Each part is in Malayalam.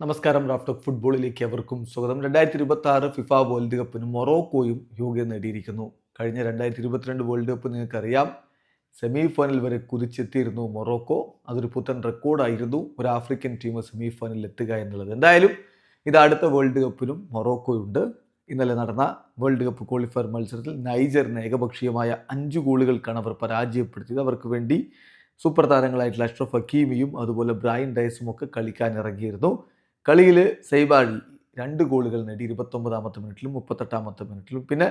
നമസ്കാരം റാഫ്റ്റോക്ക് ഫുട്ബോളിലേക്ക് അവർക്കും സ്വാഗതം. രണ്ടായിരത്തി ഇരുപത്തി ആറ് ഫിഫ വേൾഡ് കപ്പിന് മൊറോക്കോയും യോഗ്യത നേടിയിരിക്കുന്നു. കഴിഞ്ഞ രണ്ടായിരത്തി ഇരുപത്തിരണ്ട് വേൾഡ് കപ്പ് നിങ്ങൾക്കറിയാം. സെമി ഫൈനൽ വരെ കുതിച്ചെത്തിയിരുന്നു മൊറോക്കോ. അതൊരു പുത്തൻ റെക്കോർഡായിരുന്നു ഒരു ആഫ്രിക്കൻ ടീം സെമി ഫൈനലിൽ എത്തുക എന്നുള്ളത്. എന്തായാലും ഇത് അടുത്ത വേൾഡ് കപ്പിലും മൊറോക്കോയുണ്ട്. ഇന്നലെ നടന്ന വേൾഡ് കപ്പ് ക്വാളിഫയർ മത്സരത്തിൽ നൈജറിനെ ഏകപക്ഷീയമായ അഞ്ച് ഗോളുകൾക്കാണ് അവർ പരാജയപ്പെടുത്തിയത്. അവർക്ക് വേണ്ടി സൂപ്പർ താരങ്ങളായിട്ടുള്ള അഷ്റഫ് ഹക്കീമിയും അതുപോലെ ബ്രയൻ ഡയസും ഒക്കെ കളിക്കാൻ ഇറങ്ങിയിരുന്നു. കളിയിൽ സൈബാഴി രണ്ട് ഗോളുകൾ നേടി ഇരുപത്തൊമ്പതാമത്തെ മിനിറ്റിലും മുപ്പത്തെട്ടാമത്തെ മിനിറ്റിലും. പിന്നെ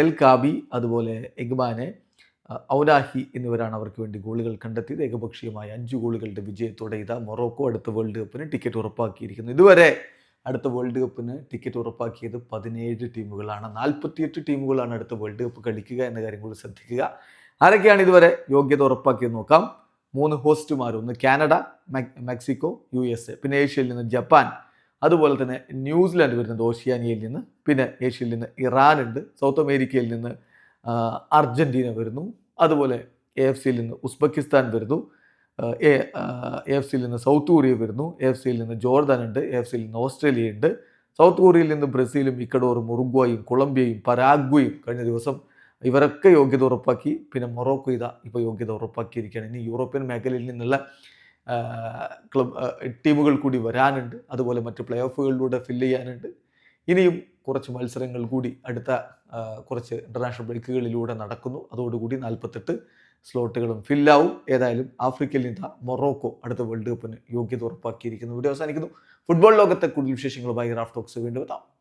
എൽ കാബി അതുപോലെ എഗ്ബാനെ ഔനാഹി എന്നിവരാണ് അവർക്ക് വേണ്ടി ഗോളുകൾ കണ്ടെത്തിയത്. ഏകപക്ഷീയമായ അഞ്ച് ഗോളുകളുടെ വിജയത്തോടെ ഇതാ മൊറോക്കോ അടുത്ത വേൾഡ് കപ്പിന് ടിക്കറ്റ് ഉറപ്പാക്കിയിരിക്കുന്നു. ഇതുവരെ അടുത്ത വേൾഡ് കപ്പിന് ടിക്കറ്റ് ഉറപ്പാക്കിയത് പതിനേഴ് ടീമുകളാണ്. നാൽപ്പത്തിയെട്ട് ടീമുകളാണ് അടുത്ത വേൾഡ് കപ്പ് കളിക്കുക എന്ന കാര്യം കൂടി ശ്രദ്ധിക്കുക. ആരൊക്കെയാണ് ഇതുവരെ യോഗ്യത ഉറപ്പാക്കിയത് നോക്കാം. മൂന്ന് ഹോസ്റ്റുമാർ ഒന്ന് Canada Mexico U S A പിന്നെ ഏഷ്യയിൽ നിന്ന് ജപ്പാൻ അതുപോലെ തന്നെ ന്യൂസിലാൻഡ് വരുന്നത് ഓഷ്യാനിയയിൽ നിന്ന് പിന്നെ ഏഷ്യയിൽ നിന്ന് ഇറാൻ ഉണ്ട് സൗത്ത് അമേരിക്കയിൽ നിന്ന് അർജന്റീന വരുന്നു അതുപോലെ എ എഫ് സിയിൽ നിന്ന് ഉസ്ബെക്കിസ്ഥാൻ വരുന്നു എ എഫ് സിയിൽ നിന്ന് സൗത്ത് കൊറിയ വരുന്നു എഫ് സിയിൽ നിന്ന് ജോർദാൻ ഉണ്ട് എഫ് സിയിൽ നിന്ന് ഓസ്ട്രേലിയ ഉണ്ട് സൗത്ത് കൊറിയയിൽ നിന്ന് ബ്രസീലും ഇക്കഡോറും ഉറുഗ്വായും കൊളംബിയയും പരാഗ്വയും കഴിഞ്ഞ ദിവസം ഇവരൊക്കെ യോഗ്യത ഉറപ്പാക്കി. പിന്നെ മൊറോക്കോ ഇതാ ഇപ്പോൾ യോഗ്യത ഉറപ്പാക്കിയിരിക്കുകയാണ്. ഇനി യൂറോപ്യൻ മേഖലയിൽ നിന്നുള്ള ക്ലബ് ടീമുകൾ കൂടി വരാനുണ്ട്. അതുപോലെ മറ്റ് പ്ലേ ഓഫുകളിലൂടെ ഫില്ല് ചെയ്യാനുണ്ട്. ഇനിയും കുറച്ച് മത്സരങ്ങൾ കൂടി അടുത്ത കുറച്ച് ഇന്റർനാഷണൽ ബ്രേക്കുകളിലൂടെ നടക്കുന്നു. അതോടുകൂടി നാൽപ്പത്തെട്ട് സ്ലോട്ടുകളും ഫില്ലാവും. ഏതായാലും ആഫ്രിക്കയിൽ നിന്ന് മൊറോക്കോ അടുത്ത വേൾഡ് കപ്പിന് യോഗ്യത ഉറപ്പാക്കിയിരിക്കുന്നു. ഇവിടെ അവസാനിക്കുന്നു. ഫുട്ബോൾ ലോകത്തെ കൂടുതൽ വിശേഷങ്ങളുമായി റാഫ് ടോക്സ് വീണ്ടും എത്താം.